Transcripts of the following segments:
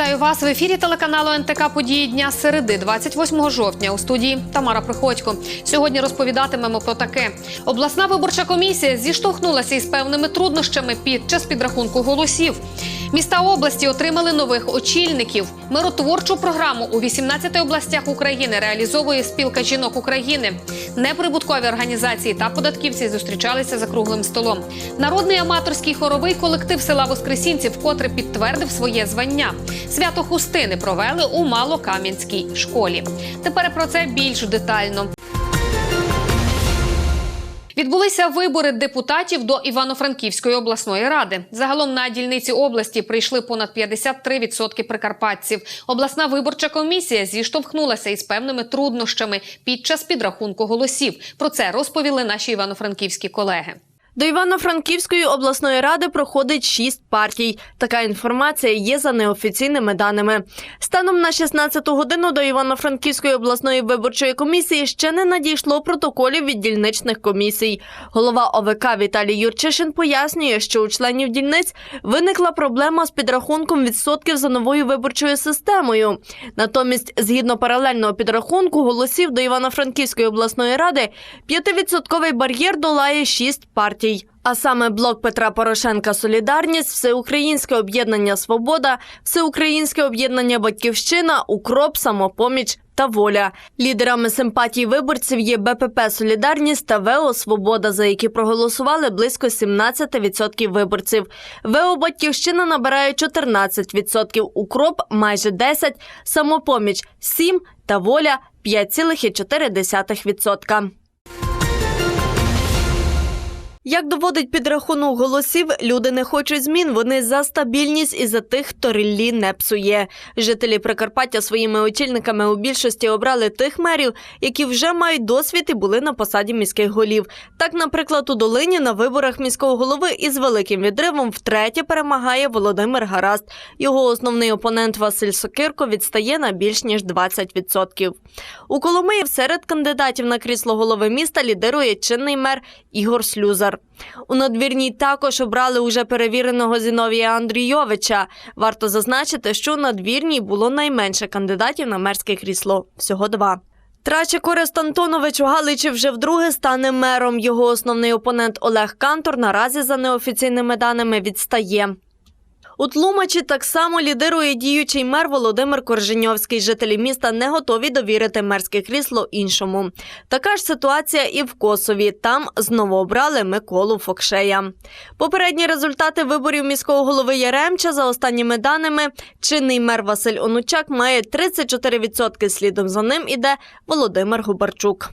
Þetta Вас в ефірі телеканалу НТК Події дня середи, 28 жовтня. У студії Тамара Приходько. Сьогодні розповідатимемо про таке: обласна виборча комісія зіштовхнулася із певними труднощами під час підрахунку голосів. Міста області отримали нових очільників. Миротворчу програму у 18 областях України реалізовує спілка жінок України. Неприбуткові організації та податківці зустрічалися за круглим столом. Народний аматорський хоровий колектив села Воскресінці вкотре підтвердив своє звання. Свято Хустини провели у Малокам'янській школі. Тепер про це більш детально. Відбулися вибори депутатів до Івано-Франківської обласної ради. Загалом на дільниці області прийшли понад 53% прикарпатців. Обласна виборча комісія зіштовхнулася із певними труднощами під час підрахунку голосів. Про це розповіли наші івано-франківські колеги. До Івано-Франківської обласної ради проходить шість партій. Така інформація є за неофіційними даними. Станом на 16 годину до Івано-Франківської обласної виборчої комісії ще не надійшло протоколів від дільничних комісій. Голова ОВК Віталій Юрчишин пояснює, що у членів дільниць виникла проблема з підрахунком відсотків за новою виборчою системою. Натомість, згідно паралельного підрахунку голосів до Івано-Франківської обласної ради, 5% бар'єр долає шість партій. А саме блок Петра Порошенка Солідарність, Всеукраїнське об'єднання Свобода, Всеукраїнське об'єднання Батьківщина, Укроп, Самопоміч та Воля. Лідерами симпатій виборців є БПП Солідарність та ВЕО Свобода, за які проголосували близько 17% виборців. ВЕО Батьківщина набирає 14%, Укроп майже 10%, Самопоміч 7% та Воля 5,4%. Як доводить підрахунок голосів, люди не хочуть змін. Вони за стабільність і за тих, хто ріллі не псує. Жителі Прикарпаття своїми очільниками у більшості обрали тих мерів, які вже мають досвід і були на посаді міських голів. Так, наприклад, у Долині на виборах міського голови із великим відривом втретє перемагає Володимир Гараст. Його основний опонент Василь Сокирко відстає на більш ніж 20%. У Коломиї серед кандидатів на крісло голови міста лідирує чинний мер Ігор Слюзар. У надвірній також обрали уже перевіреного Зіновія Андрійовича. Варто зазначити, що у надвірній було найменше кандидатів на мерське крісло всього два. Траче Корест Антонович у Галичі вже вдруге стане мером. Його основний опонент Олег Кантор наразі за неофіційними даними відстає. У Тлумачі так само лідирує діючий мер Володимир Корженьовський. Жителі міста не готові довірити мерське крісло іншому. Така ж ситуація і в Косові. Там знову обрали Миколу Фокшея. Попередні результати виборів міського голови Яремча за останніми даними. Чинний мер Василь Онучак має 34%. Слідом за ним іде Володимир Губарчук.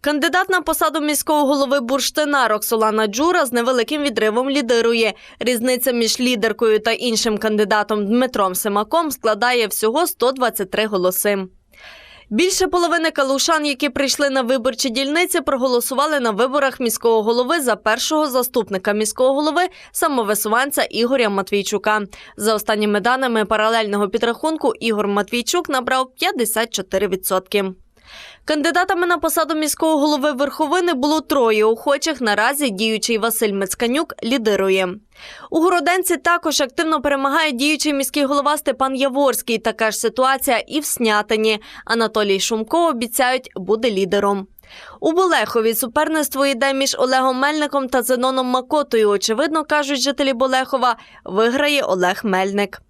Кандидат на посаду міського голови Бурштина Роксолана Джура з невеликим відривом лідирує. Різниця між лідеркою та іншим кандидатом Дмитром Семаком складає всього 123 голоси. Більше половини калушан, які прийшли на виборчі дільниці, проголосували на виборах міського голови за першого заступника міського голови самовисуванця Ігоря Матвійчука. За останніми даними паралельного підрахунку, Ігор Матвійчук набрав 54%. Кандидатами на посаду міського голови Верховини було троє охочих. Наразі діючий Василь Мицканюк лідирує. У Городенці також активно перемагає діючий міський голова Степан Яворський. Така ж ситуація і в Снятині. Анатолій Шумко обіцяють буде лідером. У Болехові суперництво йде між Олегом Мельником та Зеноном Макотою. Очевидно, кажуть жителі Болехова, виграє Олег Мельник.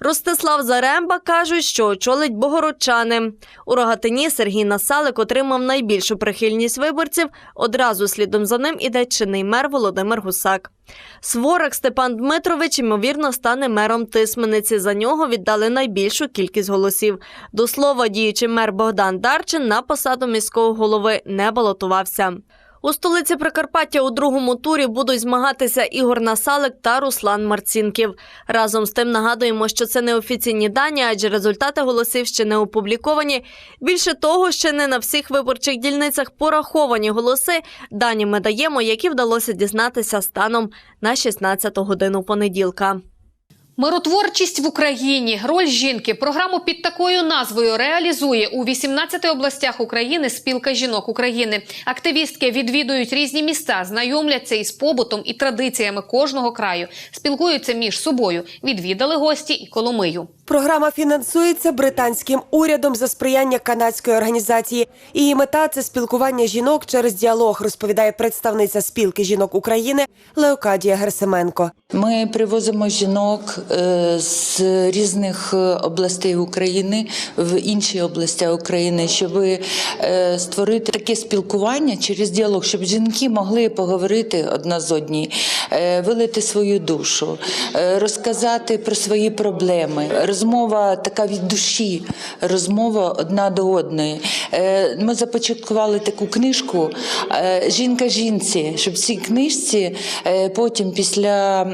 Ростислав Заремба кажуть, що очолить богородчани. У Рогатині Сергій Насалик отримав найбільшу прихильність виборців. Одразу слідом за ним іде чинний мер Володимир Гусак. Сворак Степан Дмитрович, ймовірно, стане мером Тисмениці. За нього віддали найбільшу кількість голосів. До слова, діючий мер Богдан Дарчин на посаду міського голови не балотувався. У столиці Прикарпаття у другому турі будуть змагатися Ігор Насалик та Руслан Марцінків. Разом з тим нагадуємо, що це неофіційні дані, адже результати голосів ще не опубліковані. Більше того, ще не на всіх виборчих дільницях пораховані голоси. Дані ми даємо, які вдалося дізнатися станом на 16 годину понеділка. Миротворчість в Україні. Роль жінки. Програму під такою назвою реалізує у 18 областях України спілка жінок України. Активістки відвідують різні міста, знайомляться із побутом і традиціями кожного краю, спілкуються між собою. Відвідали гості і Коломию. Програма фінансується британським урядом за сприяння канадської організації. Її мета це спілкування жінок через діалог, розповідає представниця спілки жінок України Леокадія Герсименко. Ми привозимо жінок е, з різних е, областей України в інші області України, щоб е, створити таке спілкування через діалог, щоб жінки могли поговорити одна з одній, е, вилити свою душу, розказати про свої проблеми. Розмова така від душі, розмова одна до одної. Е, Ми започаткували таку книжку е, Жінка жінці, щоб цій книжці е, потім, після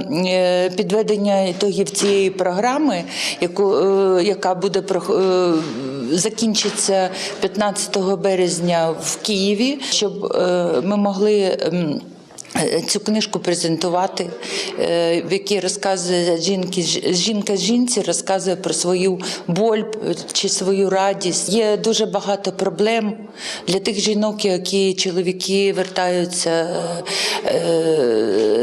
підведення ітогів цієї програми, яку, яка буде закінчиться 15 березня в Києві, щоб ми могли. Е, Цю книжку презентувати, е, в якій розказує жінки, жінка жінці розказує про свою боль е, чи свою радість. Є дуже багато проблем для тих жінок, які чоловіки вертаються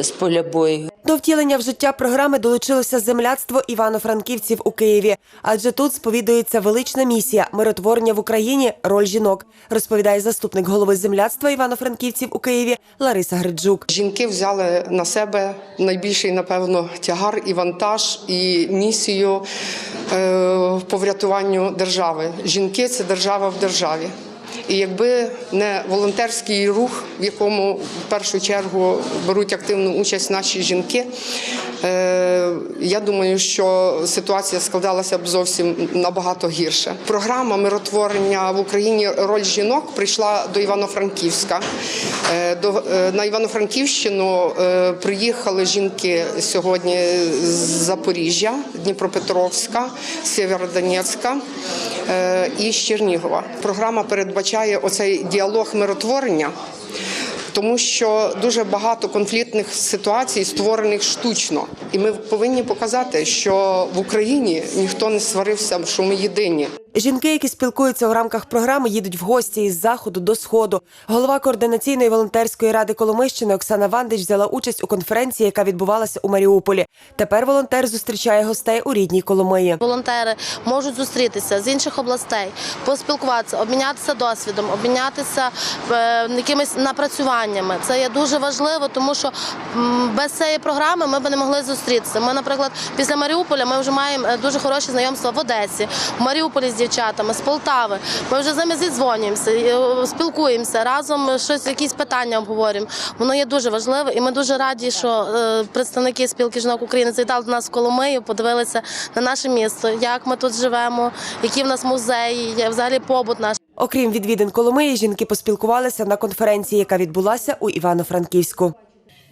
з поля бою. До втілення в життя програми долучилося земляцтво івано-франківців у Києві, адже тут сповідується велична місія миротворення в Україні роль жінок, розповідає заступник голови земляцтва івано-франківців у Києві Лариса Гриджук. Жінки взяли на себе найбільший, напевно, тягар і вантаж, і місію е, по врятуванню держави. Жінки це держава в державі. І якби не волонтерський рух, в якому в першу чергу беруть активну участь наші жінки, е, я думаю, що ситуація складалася б зовсім набагато гірше. Програма миротворення в Україні роль жінок прийшла до Івано-Франківська. Е, е, на Івано-Франківщину приїхали жінки сьогодні з Запоріжжя, Дніпропетровська, Сєвєродонецька і з Чернігова. Програма передбачає оцей діалог миротворення. Тому що дуже багато конфліктних ситуацій створених штучно, і ми повинні показати, що в Україні ніхто не сварився, що ми єдині. Жінки, які спілкуються у рамках програми, їдуть в гості із заходу до сходу. Голова координаційної волонтерської ради Коломищини Оксана Вандич взяла участь у конференції, яка відбувалася у Маріуполі. Тепер волонтер зустрічає гостей у рідній Коломиї. Волонтери можуть зустрітися з інших областей, поспілкуватися, обмінятися досвідом, обмінятися е, якимись напрацюваннями. Це є дуже важливо, тому що без цієї програми ми б не могли зустрітися. Ми, наприклад, після Маріуполя ми вже маємо е, дуже хороші знайомства в Одесі, в Маріуполі з дівчатами, з Полтави. Ми вже з ними зідзвонюємося, е, спілкуємося разом, щось якісь питання обговорюємо. Воно є дуже важливе, і ми дуже раді, що е, представники спілки жінок України завітали до нас в Коломию, подивилися на наше місто, як ми тут живемо, які в нас музеї, взагалі побут наш. Окрім відвідин Коломиї, жінки поспілкувалися на конференції, яка відбулася у Івано-Франківську.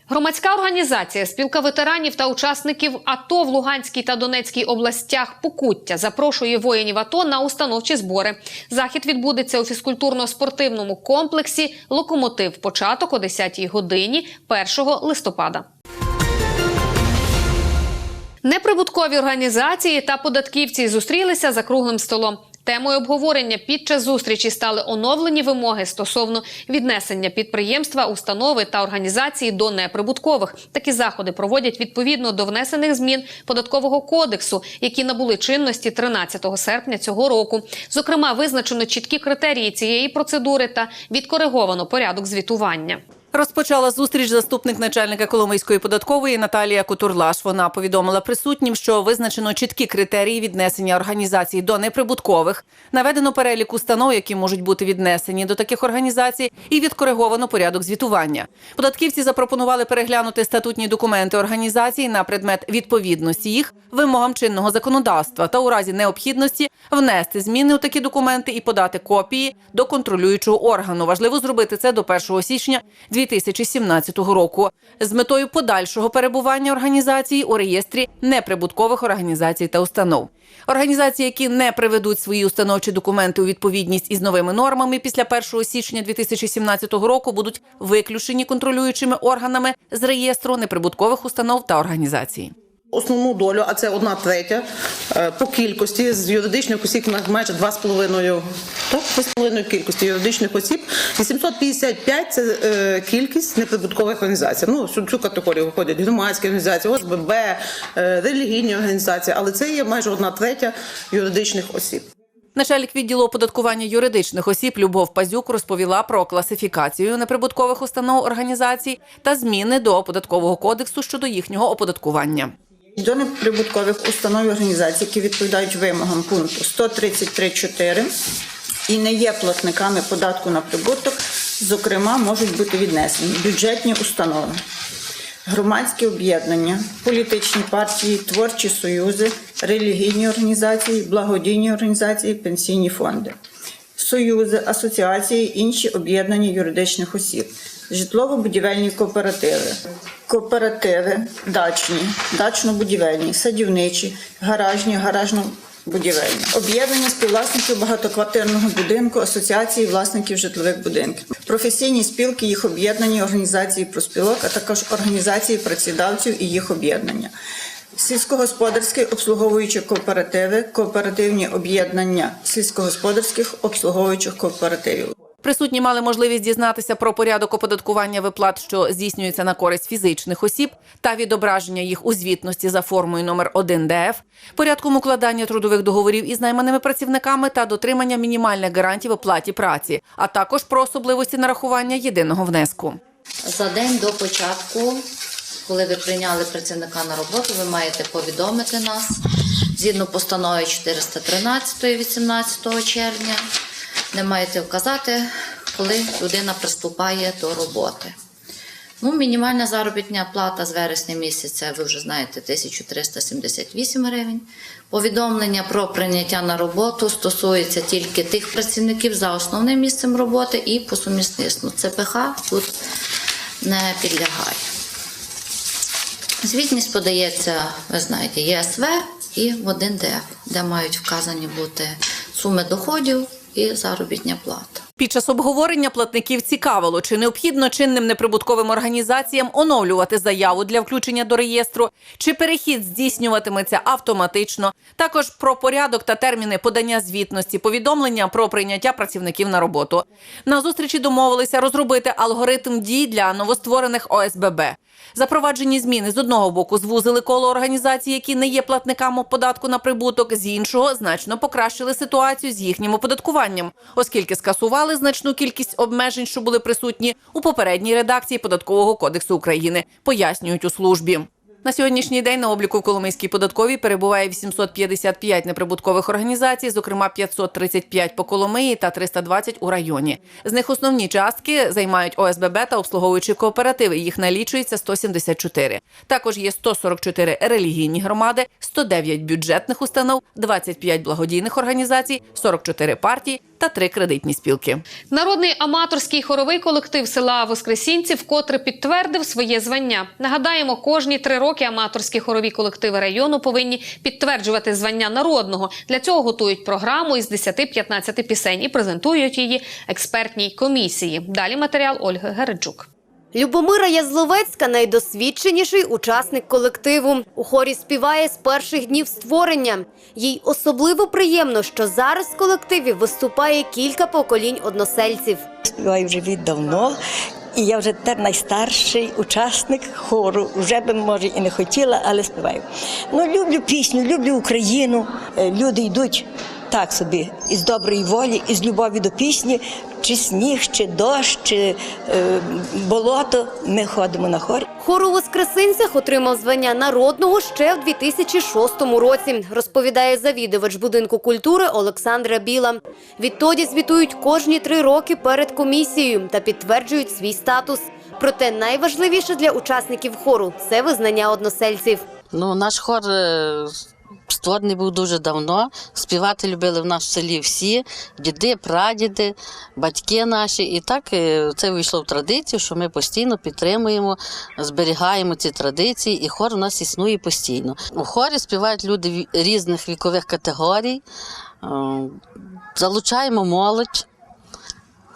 Громадська організація спілка ветеранів та учасників АТО в Луганській та Донецькій областях Покуття запрошує воїнів АТО на установчі збори. Захід відбудеться у фізкультурно-спортивному комплексі Локомотив. Початок о 10-й годині 1 листопада. Неприбуткові організації та податківці зустрілися за круглим столом. Темою обговорення під час зустрічі стали оновлені вимоги стосовно віднесення підприємства, установи та організації до неприбуткових. Такі заходи проводять відповідно до внесених змін податкового кодексу, які набули чинності 13 серпня цього року. Зокрема, визначено чіткі критерії цієї процедури та відкориговано порядок звітування. Розпочала зустріч заступник начальника Коломийської податкової Наталія Кутурлаш. Вона повідомила присутнім, що визначено чіткі критерії віднесення організацій до неприбуткових, наведено перелік установ, які можуть бути віднесені до таких організацій, і відкориговано порядок звітування. Податківці запропонували переглянути статутні документи організації на предмет відповідності їх вимогам чинного законодавства та у разі необхідності внести зміни у такі документи і подати копії до контролюючого органу. Важливо зробити це до 1 січня 2017 року з метою подальшого перебування організації у реєстрі неприбуткових організацій та установ. Організації, які не приведуть свої установчі документи у відповідність із новими нормами після 1 січня 2017 року, будуть виключені контролюючими органами з реєстру неприбуткових установ та організацій. Основну долю, а це одна третя е, по кількості з юридичних осіб майже 2,5 так, 2,5 кількості юридичних осіб. 855 – це е, кількість неприбуткових організацій. Ну, в цю категорію виходять громадські організації, ОСББ, е, релігійні організації, але це є майже одна третя юридичних осіб. Начальник відділу оподаткування юридичних осіб Любов Пазюк розповіла про класифікацію неприбуткових установ організацій та зміни до податкового кодексу щодо їхнього оподаткування. До неприбуткових установ і організацій, які відповідають вимогам пункту 133.4 і не є платниками податку на прибуток, зокрема, можуть бути віднесені бюджетні установи, громадські об'єднання, політичні партії, творчі союзи, релігійні організації, благодійні організації, пенсійні фонди. Союзи, асоціації, інші об'єднання юридичних осіб, житлово-будівельні кооперативи, кооперативи дачні, дачно-будівельні, садівничі, гаражні, гаражно-будівельні, об'єднання співвласників багатоквартирного будинку, асоціації власників житлових будинків, професійні спілки, їх об'єднання, організації проспілок, а також організації працедавців і їх об'єднання. Сільськогосподарські обслуговуючі кооперативи, кооперативні об'єднання сільськогосподарських обслуговуючих кооперативів. Присутні мали можливість дізнатися про порядок оподаткування виплат, що здійснюється на користь фізичних осіб, та відображення їх у звітності за формою номер 1 ДФ, порядком укладання трудових договорів із найманими працівниками та дотримання мінімальних гарантій в оплаті праці, а також про особливості нарахування єдиного внеску. За день до початку, коли ви прийняли працівника на роботу, ви маєте повідомити нас згідно постанови 413 від 18 червня. Не маєте вказати, коли людина приступає до роботи. Ну, мінімальна заробітня плата з вересня місяця, ви вже знаєте, 1378 гривень. Повідомлення про прийняття на роботу стосується тільки тих працівників за основним місцем роботи і по сумісництву. ЦПХ тут не підлягає. Звітність подається, ви знаєте, ЄСВ і в 1ДФ, де мають вказані бути суми доходів і заробітня плата. Під час обговорення платників цікавило, чи необхідно чинним неприбутковим організаціям оновлювати заяву для включення до реєстру, чи перехід здійснюватиметься автоматично. Також про порядок та терміни подання звітності, повідомлення про прийняття працівників на роботу. На зустрічі домовилися розробити алгоритм дій для новостворених ОСББ. Запроваджені зміни з одного боку звузили коло організацій, які не є платниками податку на прибуток, з іншого значно покращили ситуацію з їхнім оподаткуванням, оскільки скасували значну кількість обмежень, що були присутні у попередній редакції податкового кодексу України, пояснюють у службі. На сьогоднішній день на обліку в Коломийській податковій перебуває 855 неприбуткових організацій, зокрема 535 по Коломиї та 320 у районі. З них основні частки займають ОСББ та обслуговуючі кооперативи. Їх налічується 174. Також є 144 релігійні громади, 109 бюджетних установ, 25 благодійних організацій, 44 партії та три кредитні спілки. Народний аматорський хоровий колектив села Воскресінці вкотре підтвердив своє звання. Нагадаємо, кожні три роки аматорські хорові колективи району повинні підтверджувати звання народного. Для цього готують програму із 10-15 пісень і презентують її експертній комісії. Далі матеріал Ольги Гереджук. Любомира Язловецька найдосвідченіший учасник колективу. У хорі співає з перших днів створення. Їй особливо приємно, що зараз в колективі виступає кілька поколінь односельців. Співаю вже віддавно. І я вже тепер найстарший учасник хору. Вже би, може, і не хотіла, але співаю. Ну, люблю пісню, люблю Україну. Е, Люди йдуть так собі із доброї волі, із любові до пісні, чи сніг, чи дощ, чи е, болото. Ми ходимо на хор. Хор у Воскресинцях отримав звання народного ще в 2006 році, розповідає завідувач будинку культури Олександра Біла. Відтоді звітують кожні три роки перед комісією та підтверджують свій статус. Проте найважливіше для учасників хору це визнання односельців. Ну, наш хор е, створений був дуже давно. Співати любили в нас в селі всі, діди, прадіди, батьки наші. І так е, це вийшло в традицію, що ми постійно підтримуємо, зберігаємо ці традиції, і хор у нас існує постійно. У хорі співають люди різних вікових категорій, е, залучаємо молодь.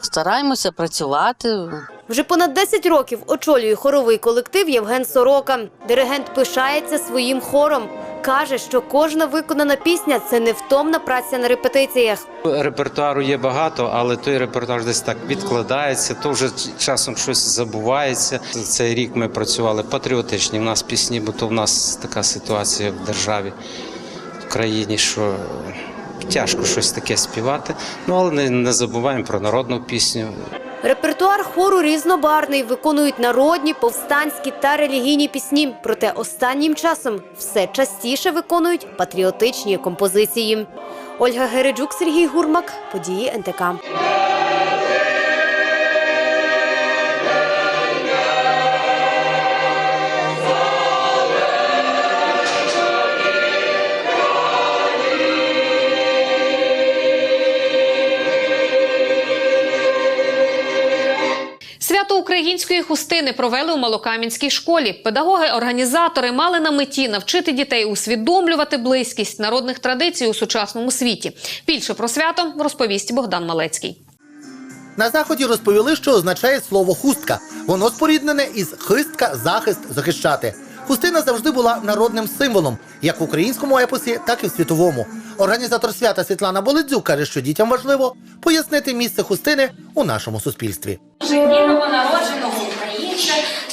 Стараємося працювати. Вже понад 10 років очолює хоровий колектив Євген Сорока. Диригент пишається своїм хором. Каже, що кожна виконана пісня це невтомна праця на репетиціях. Репертуару є багато, але той репертуар десь так відкладається, то вже часом щось забувається. Цей рік ми працювали патріотичні. У нас пісні, бо то в нас така ситуація в державі, в країні, що тяжко щось таке співати. Ну але не, не забуваємо про народну пісню. Репертуар хору різнобарний, виконують народні, повстанські та релігійні пісні. Проте останнім часом все частіше виконують патріотичні композиції. Ольга Гереджук, Сергій Гурмак, події НТК. Української хустини провели у Малокам'янській школі. Педагоги-організатори мали на меті навчити дітей усвідомлювати близькість народних традицій у сучасному світі. Більше про свято розповість Богдан Малецький. На заході розповіли, що означає слово хустка. Воно споріднене із хистка, захист, захищати. Хустина завжди була народним символом, як в українському епосі, так і в світовому. Організатор свята Світлана Болидзюк каже, що дітям важливо пояснити місце хустини у нашому суспільстві. Українця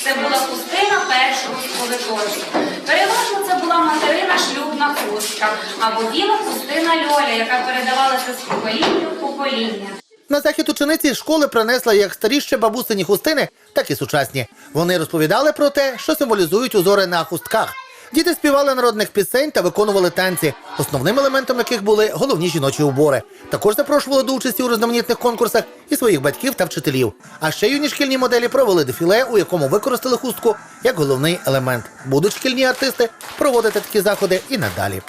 це була пустина першого сповідочку. Переважно це була материна шлюбна хустка або біла пустина льоля, яка передавалася з покоління в покоління. На захід учениці школи принесла як старі ще бабусині хустини, так і сучасні. Вони розповідали про те, що символізують узори на хустках. Діти співали народних пісень та виконували танці, основним елементом яких були головні жіночі убори. Також запрошували до участі у різноманітних конкурсах і своїх батьків та вчителів. А ще юні шкільні моделі провели дефіле, у якому використали хустку як головний елемент. Будуть шкільні артисти проводити такі заходи і надалі.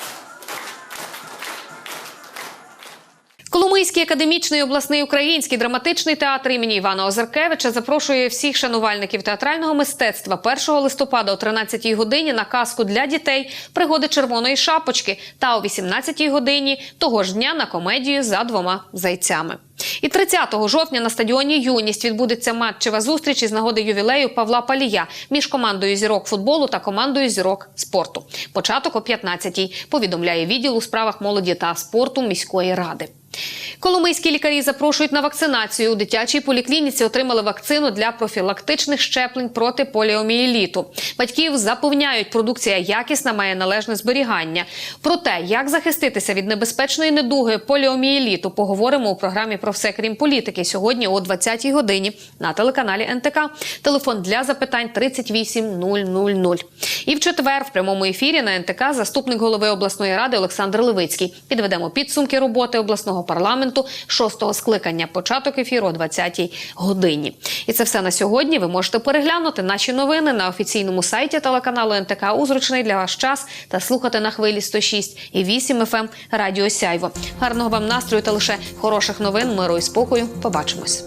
Коломийський академічний обласний український драматичний театр імені Івана Озеркевича запрошує всіх шанувальників театрального мистецтва 1 листопада о 13 годині на казку для дітей пригоди червоної шапочки та о 18 годині того ж дня на комедію за двома зайцями. І 30 жовтня на стадіоні Юність відбудеться матчева зустріч із нагоди ювілею Павла Палія між командою зірок футболу та командою зірок спорту. Початок о 15-й, повідомляє відділ у справах молоді та спорту міської ради. Коломийські лікарі запрошують на вакцинацію. У дитячій поліклініці отримали вакцину для профілактичних щеплень проти поліомієліту. Батьків запевняють, продукція якісна, має належне зберігання. Про те, як захиститися від небезпечної недуги поліомієліту, поговоримо у програмі про все крім політики сьогодні о 20-й годині на телеканалі НТК. Телефон для запитань 38 000. І в четвер в прямому ефірі на НТК заступник голови обласної ради Олександр Левицький. Підведемо підсумки роботи обласного парламенту шостого скликання. Початок ефіру о 20-й годині. І це все на сьогодні. Ви можете переглянути наші новини на офіційному сайті телеканалу НТК у зручний для вас час та слухати на хвилі 106 і 8 FM Радіо Сяйво. Гарного вам настрою та лише хороших новин, миру і спокою. Побачимось.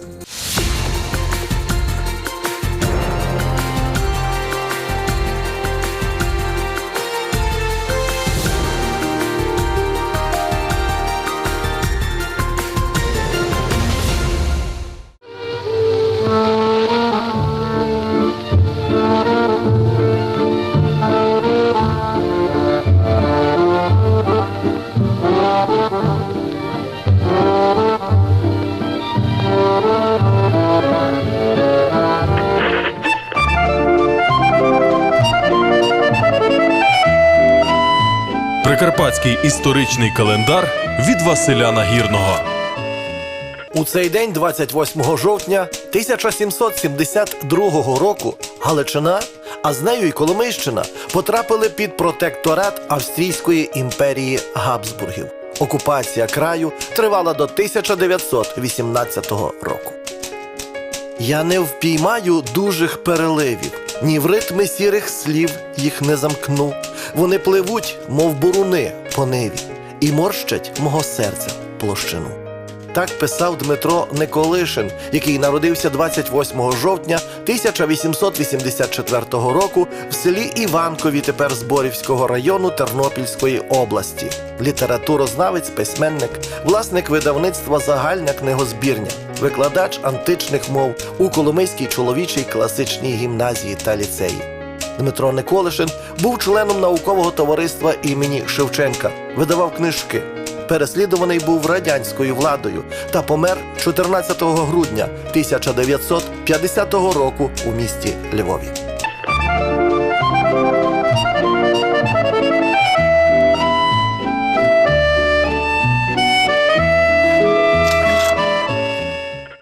Прикарпатський історичний календар від Василя Нагірного. У цей день, 28 жовтня 1772 року, Галичина, а з нею й Коломийщина, потрапили під протекторат Австрійської імперії Габсбургів. Окупація краю тривала до 1918 року. Я не впіймаю дужих переливів, ні в ритми сірих слів їх не замкну. Вони пливуть, мов буруни по ниві, і морщать мого серця площину. Так писав Дмитро Николишин, який народився 28 жовтня 1884 року в селі Іванкові, тепер Зборівського району Тернопільської області. Літературознавець, письменник, власник видавництва Загальна книгозбірня. Викладач античних мов у Коломийській чоловічій класичній гімназії та ліцеї. Дмитро Николишин був членом наукового товариства імені Шевченка, видавав книжки. Переслідуваний був радянською владою та помер 14 грудня 1950 року у місті Львові.